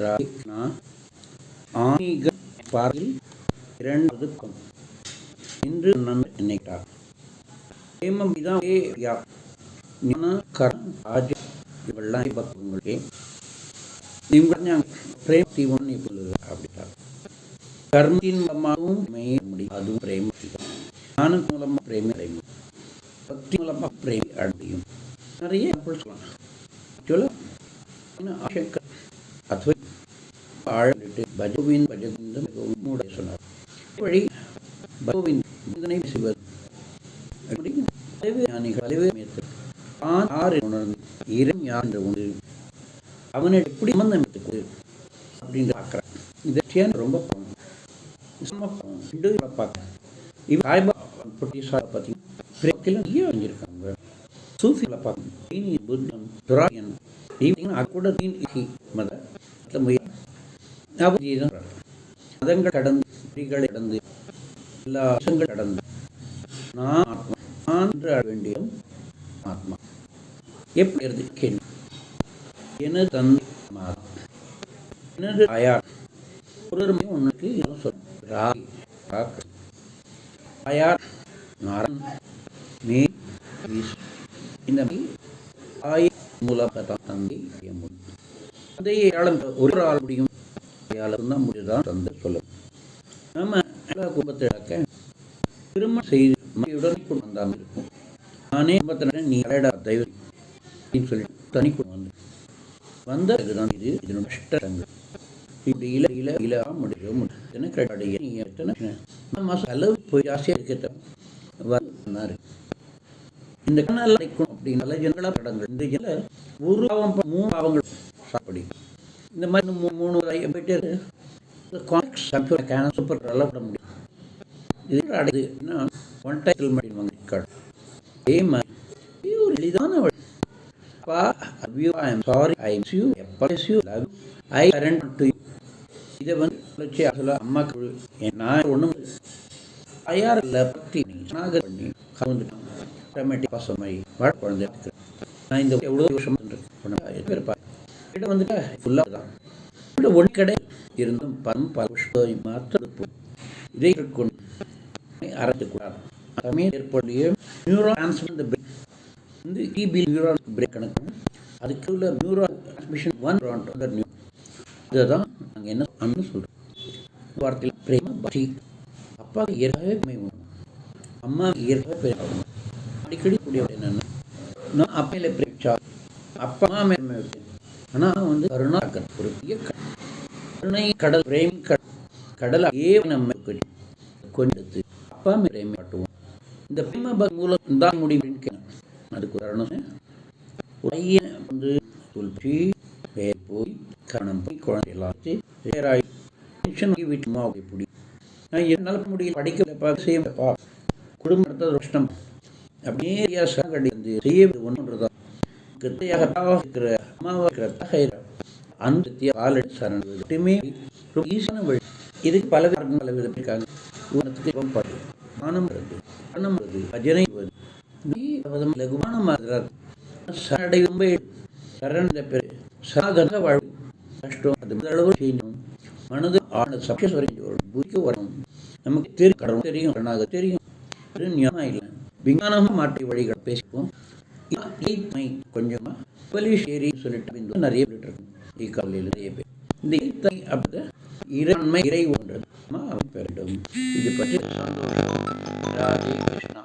ராகினா ஆன்மீக பார்வையில் இரண்டாவது பக்கம் இன்று நன்மை நினைக்கிறார் பிரேமம் இதான் யா ஞான கரம் ராஜ இவெல்லாம் பக்கங்களே. நீங்கள் பிரேம் தீவன் இப்பொழுது அப்படிட்டார் கர்மத்தின் மூலமாகவும் மெய்ய முடியும். அதுவும் பிரேம ஞானம் மூலமாக பிரேமி அடையும் பக்தி மூலமாக பிரேமி அடையும் நிறைய சொல்லலாம். சொல்ல ஆஷக்கர் பலவே மேத்தர் தான் யார் உணர்ந்து இரம் யார் என்று உணர்ந்து அவனை எப்படி சம்பந்தம் எடுத்துக்கொடு பார்க்குறான் இதற்கான ரொம்ப பணம் சமப்பம் பார்க்கணும் புத்தம் துராயன் கூட மத முயற்சி மதங்கள் கடந்து குறிகளை கடந்து எல்லா விஷயங்கள் கடந்து நான் ஆத்மா நான் என்று வேண்டிய ஆத்மா எப்படி இருந்து கேள்வி எனது தந்தை எனது தாயார் ஒருவருமே உனக்கு இன்னும் சொல் ராகி நாரன் மே இந்த ஆய மூலமாக தான் தந்தை தந்தையை ஆளும் ஒரு ஆள் முடியும். தான் முடிதான் தந்து சொல்ல நம்ம குடும்பத்தை இழக்க திருமணம் செய்து மனைவியுடன் கூட வந்தாமல் இருக்கும். நானே குடும்பத்தில் நீ அடையடா தயவு அப்படின்னு சொல்லி தனி குடும்பம் வந்து வந்த இதுதான் இது இதனோட கஷ்டங்கள். இப்படி இல இல இல முடியும் முடியும் கிடையாது நீ எத்தனை மாதம் செலவு போய் ஜாஸ்தியாக இருக்கிறத வந்தார் இந்த கண்ணால் அடைக்கணும் அப்படின்னால ஜனங்களா படங்கள். இந்த ஜன ஒரு பாவம் மூணு பாவங்கள் சாப்பிடி. இந்த மாதிரி மூணு மூணு போயிட்டே கம்ப்யூட்டர் கேன சூப்பர் நல்லா முடியும். இது அடையுது என்ன ஒன் டைட்டில் மாதிரி வாங்கிக்காடு அதே மாதிரி ஒரு எளிதான வழி. அப்பா அவ்யூ I am sorry I am you எப்பஸ் you love I current to you இதை வந்து அசல அம்மாக்கு நான் ஒன்றும் ஐயார் பற்றி நீ பண்ணி பாசமாயி வாழ குழந்தை நான் இந்த எவ்வளோ வருஷம் இருப்பா இடம் வந்துட்டு ஃபுல்லாக தான். ஒளி கடை இருந்தும் பரம் பருஷ்டோய் மாற்ற இதை கொண்டு அறக்கக்கூடாது தமிழ் ஏற்படைய நியூரோ பிரேக் வந்து கிபி நியூரான் பிரேக் கணக்கு அதுக்கு உள்ள neuro transmission one round new இதை தான் நாங்கள் என்ன அண்ணு சொல்கிறோம் வார்த்தையில் பிரேம பக்தி. அப்பா இயற்கையாகவே மேம்படும் அம்மா இயற்கையாக பெரியாகும் அடிக்கடி கூடியவர் என்னென்னா நான் அப்பையில் பிரேமிச்சா அப்பா மேம்படுத்தேன் ஆனால் வந்து கருணாக்கன் ஒரு கடல் கருணை கடல் பிரேம் கடல் ஏ நம்ம கொண்டு அப்பா பிரேம் காட்டுவோம். இந்த பிரேம மூலம் தான் முடிவுன்னு அதுக்கு உதாரணம் பையன் வந்து துல்பி பேர் போய் கரணம் போய் குழந்தை எல்லாத்தையும் பேராய் டென்ஷன் ஆகி வீட்டு அம்மாவுக்கு பிடி. நான் என்னால் முடியல படிக்கலப்பா செய்யப்பா குடும்பத்தை கஷ்டம். அப்படியே கடி வந்து செய்ய ஒன்றுதான் கத்தையாக இருக்கிற அம்மாவாக இருக்கிற சரண் மட்டுமே ரொம்ப வழி இதுக்கு பல பல விதம் மானம் சரணடை ரொம்ப சரண சாதக வாழ்வு கஷ்டம் அது அளவு செய்யணும் மனது ஆன சக்சஸ் புரிக்க வரணும் நமக்கு தெரியும் கடவுள் தெரியும் கருணாக தெரியும் அது ஞானம் இல்லை விஞ்ஞானமாக மாற்றி வழிகள் பேசிப்போம் கொஞ்சமாக போலீஸ் சொல்லிட்டு நிறைய பேர் இக்காலையில் நிறைய பேர். இந்த இத்தை அப்படி இறைமை இறை ஒன்றது அவன் இது பற்றி சந்தோஷம். ராதே கிருஷ்ணா.